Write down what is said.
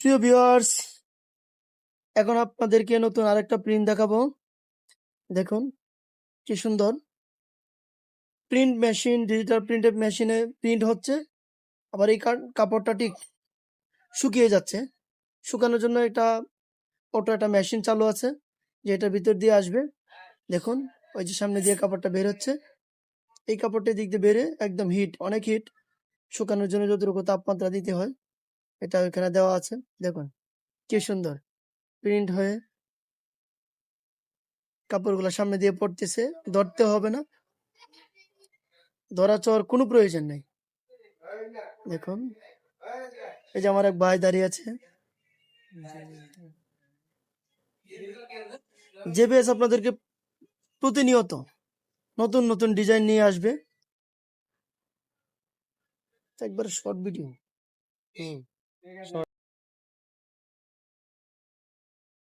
প্রিয় ভিউয়ার্স, এখন আপনাদেরকে নতুন আরেকটা প্রিন্ট দেখাবো। দেখুন, কি সুন্দর। প্রিন্ট মেশিন ডিজিটাল প্রিন্টের মেশিনে প্রিন্ট হচ্ছে। আবার এই কাপড়টা ঠিক শুকিয়ে যাচ্ছে। শুকানোর জন্য এটা ওটা একটা মেশিন চালু আছে, যে এটার ভিতর দিয়ে আসবে। দেখুন, ওই যে সামনে দিয়ে কাপড়টা বের হচ্ছে। এই কাপড়টা দিক দিয়ে বেরে একদম হিট অনেক হিট শুকানোর জন্য যতটুকু তাপমাত্রা দিতে হয়। এটা ওইখানে দেওয়া আছে। দেখুন, কি সুন্দর। প্রিন্ট হয়ে কাপড়গুলো সামনে দিয়ে পড়তেছে। ধরতে হবে না। ধরা চর কোনো প্রয়োজন নেই। দেখুন, এই যে আমার এক ভাই দাঁড়িয়ে আছে। জেবিএস আপনাদেরকে প্রতিনিয়ত নতুন নতুন ডিজাইন নিয়ে আসবে। একবার শর্ট ভিডিও। ঠিক আছে